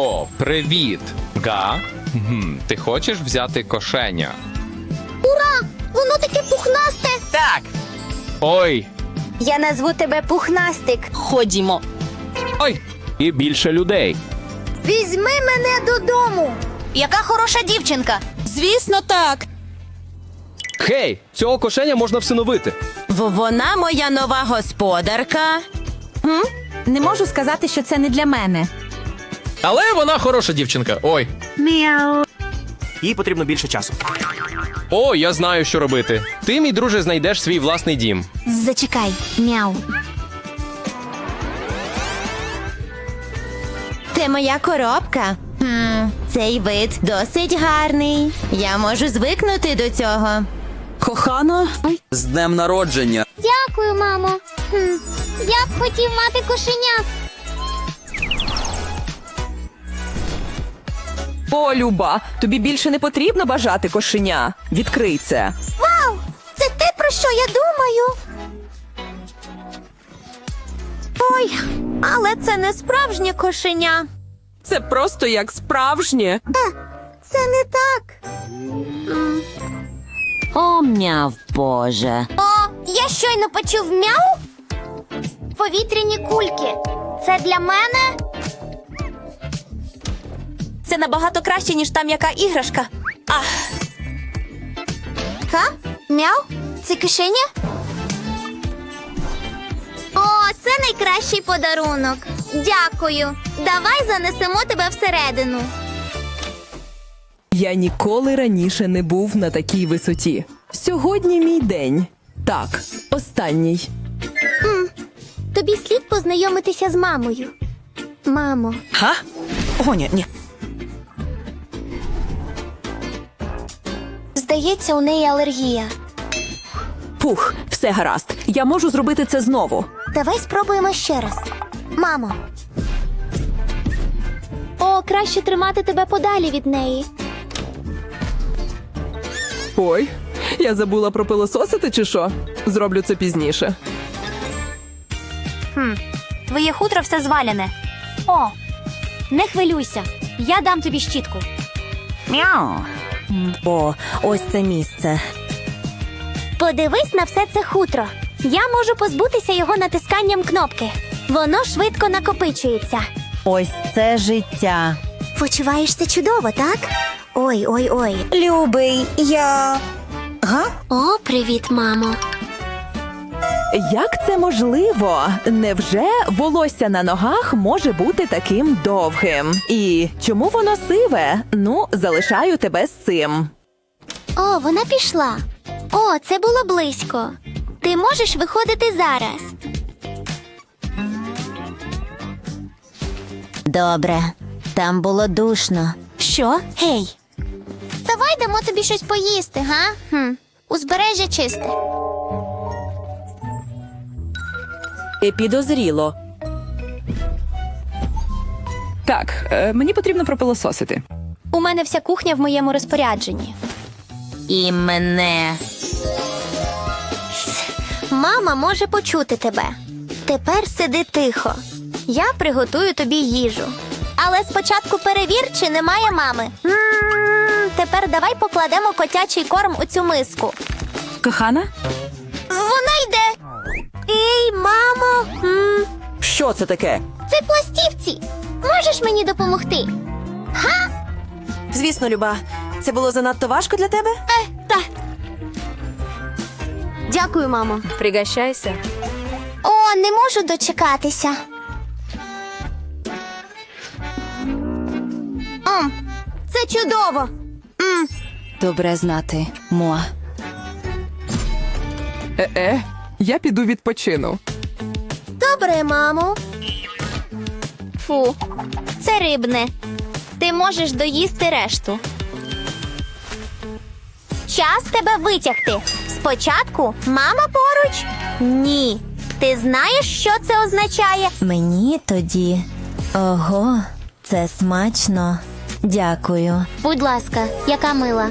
О, привіт! Га? Гм, ти хочеш взяти кошеня? Ура! Воно таке пухнасте! Так, Ой! Я назву тебе пухнастик. ходімо. Ой! І більше людей. Візьми мене додому. Яка хороша дівчинка. Звісно, так. Хей, цього кошеня можна всиновити. В- Вона моя нова господарка. М? Не можу сказати, що це не для мене. Але вона хороша дівчинка. Ой. Їй потрібно більше часу. О, я знаю, що робити. Ти, мій друже, знайдеш свій власний дім. Зачекай, мяу. Це моя коробка. Хм, цей вид досить гарний. Я можу звикнути до цього. Кохано, З днем народження. Дякую, мамо. Хм. Я б хотів мати кошенят. О, Люба, тобі більше не потрібно бажати кошеня. Відкрий це. Вау! Це те, про що я думаю. Ой, але це не справжнє кошеня. Це просто як справжнє. Це не так. О, м'яв Боже. О, я щойно почув мяу. Повітряні кульки. Це для мене. Це набагато краще, ніж та м'яка іграшка. Ка? Мяу? Це кишеня? О, це найкращий подарунок. Дякую. Давай занесемо тебе всередину. Я ніколи раніше не був на такій висоті. Сьогодні мій день. Так, останній. Тобі слід познайомитися з мамою. Мамо, га? О, ні, ні. Здається, у неї алергія. Пух, все гаразд. Я можу зробити це знову. Давай спробуємо ще раз. Мамо. О, краще тримати тебе подалі від неї. Ой, я забула про пилососити чи що? Зроблю це пізніше. Твоє хутро все зваляне. О, не хвилюйся. Я дам тобі щітку. О, ось це місце. Подивись на все це хутро. Я можу позбутися його натисканням кнопки. Воно швидко накопичується. Ось це життя. Почуваєшся чудово, так? Ой, ой, ой. Любий, я. Га? О, привіт, мамо. Як це можливо? Невже волосся на ногах може бути таким довгим? І чому воно сиве? Ну, залишаю тебе з цим. О, вона пішла. О, це було близько. Ти можеш виходити зараз. Добре, там було душно. Що? Гей. Давай дамо тобі щось поїсти, га? Хм. Узбережжя чисте. Підозріло. Так, е, мені потрібно пропилососити. У мене вся кухня в моєму розпорядженні. І мене. Мама може почути тебе. Тепер сиди тихо. Я приготую тобі їжу. Але спочатку перевір, чи немає мами. м тепер давай покладемо котячий корм у цю миску. Кохана? Вона йде. Ей, мамо. м Що це таке? це пластівці. Можеш мені допомогти? Звісно, Люба. Це було занадто важко для тебе? Е, так. Дякую, мамо. Пригощайся. О, не можу дочекатися. М, це чудово. М, Добре знати, Моа. Е-е, я піду відпочину. Добре, мамо. Фу, це рибне. Ти можеш доїсти решту. Час тебе витягти. Спочатку мама поруч? Ні. Ти знаєш, що це означає? Мені тоді. Ого, це смачно. Дякую. Будь ласка, яка мила.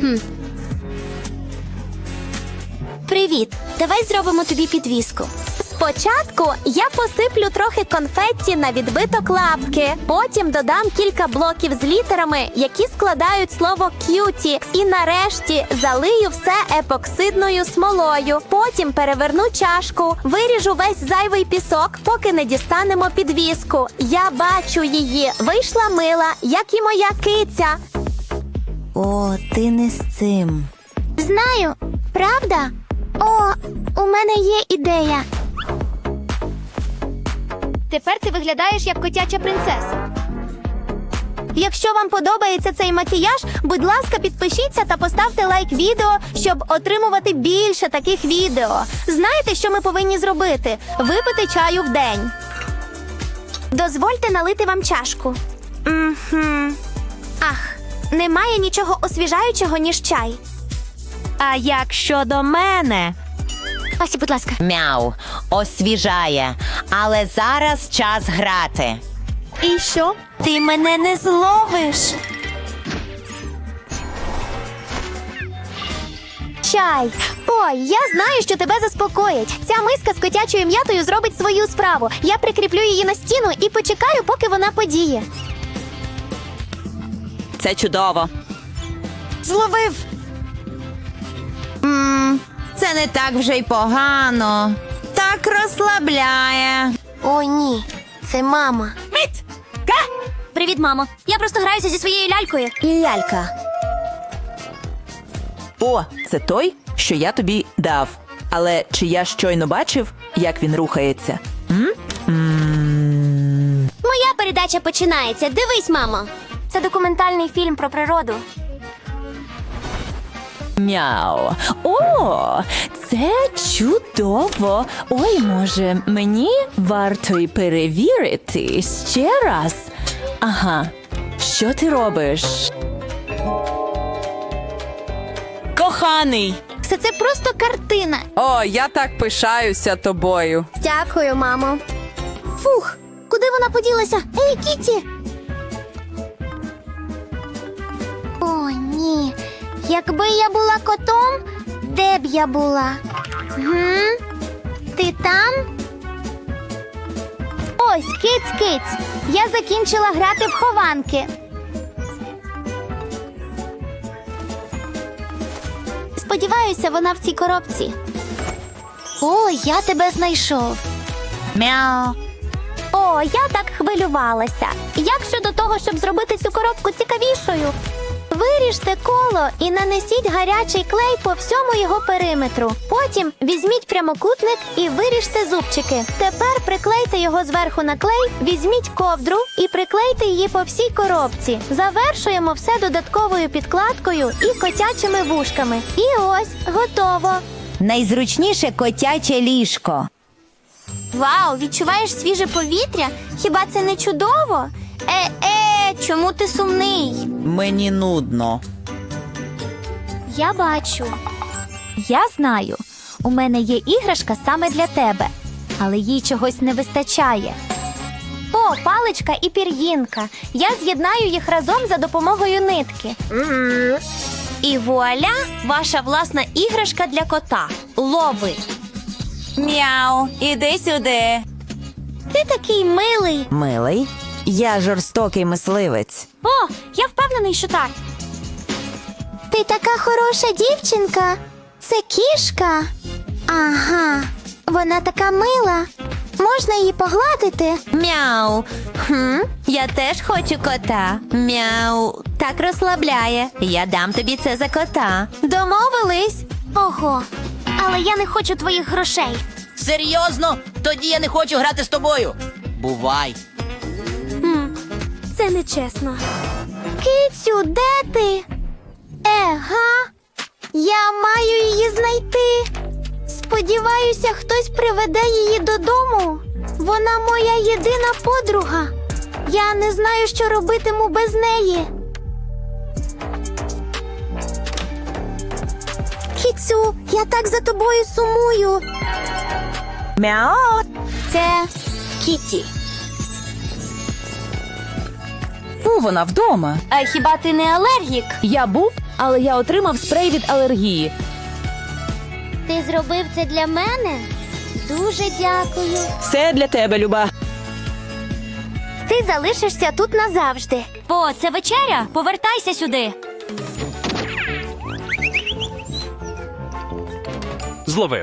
Хм. Привіт. Давай зробимо тобі підвіску. Спочатку я посиплю трохи конфетті на відбиток лапки. Потім додам кілька блоків з літерами, які складають слово к'юті. І нарешті залию все епоксидною смолою. Потім переверну чашку, виріжу весь зайвий пісок, поки не дістанемо підвіску. Я бачу її. Вийшла мила, як і моя киця. О, ти не з цим. Знаю, правда? О, у мене є ідея. Тепер ти виглядаєш як котяча принцеса. Якщо вам подобається цей макіяж, будь ласка, підпишіться та поставте лайк відео, щоб отримувати більше таких відео. Знаєте, що ми повинні зробити? Випити чаю в день. Дозвольте налити вам чашку. Ах, немає нічого освіжаючого, ніж чай. А як щодо мене? Ось, будь ласка. Мяу, освіжає. Але зараз час грати. І що? Ти мене не зловиш. Чай. Ой, я знаю, що тебе заспокоїть. Ця миска з котячою м'ятою зробить свою справу. Я прикріплю її на стіну і почекаю, поки вона подіє. Це чудово. Зловив. Це не так вже й погано. Так розслабляє. О, ні. Це мама. Привіт, мамо. Я просто граюся зі своєю лялькою. Лялька. О, це той, що я тобі дав. Але чи я щойно бачив, як він рухається? Моя передача починається. Дивись, мамо. Це документальний фільм про природу. Мяу. О, це чудово. Ой, може, мені варто й перевірити ще раз. Ага, що ти робиш? Коханий. Все це просто картина. О, я так пишаюся тобою. Дякую, мамо. Фух, куди вона поділася? Ей, Кіті! Якби я була котом, де б я була? Гм? Ти там? Ось, киць, киць. Я закінчила грати в хованки. Сподіваюся, вона в цій коробці. О, я тебе знайшов. Мяу. О, я так хвилювалася. Як щодо того, щоб зробити цю коробку цікавішою? Виріжте коло і нанесіть гарячий клей по всьому його периметру. Потім візьміть прямокутник і виріжте зубчики. Тепер приклейте його зверху на клей, візьміть ковдру і приклейте її по всій коробці. Завершуємо все додатковою підкладкою і котячими вушками. І ось готово. Найзручніше котяче ліжко. Вау, відчуваєш свіже повітря? Хіба це не чудово? Е, чому ти сумний? Мені нудно. Я бачу. Я знаю, у мене є іграшка саме для тебе, але їй чогось не вистачає. О, паличка і пір'їнка. Я з'єднаю їх разом за допомогою нитки. І вуаля, ваша власна іграшка для кота. Лови. Мяу, іди сюди. Ти такий милий. Милий. Я жорстокий мисливець. О, я впевнений, що так. Ти така хороша дівчинка. Це кішка. Ага, вона така мила. Можна її погладити? Мяу. Хм, я теж хочу кота. Мяу. Так розслабляє. Я дам тобі це за кота. Домовились? Ого. Але я не хочу твоїх грошей. Серйозно? Тоді я не хочу грати з тобою. Бувай. Це нечесно. Кицю, де ти? Ега, я маю її знайти. Сподіваюся, хтось приведе її додому. Вона моя єдина подруга. Я не знаю, що робитиму без неї. Кіцю, я так за тобою сумую. Мяу. Це Кіті. чому вона вдома? А хіба ти не алергік? Я був, але я отримав спрей від алергії. Ти зробив це для мене? Дуже дякую. Все для тебе, люба. Ти залишишся тут назавжди. Бо це вечеря. Повертайся сюди. Зловив.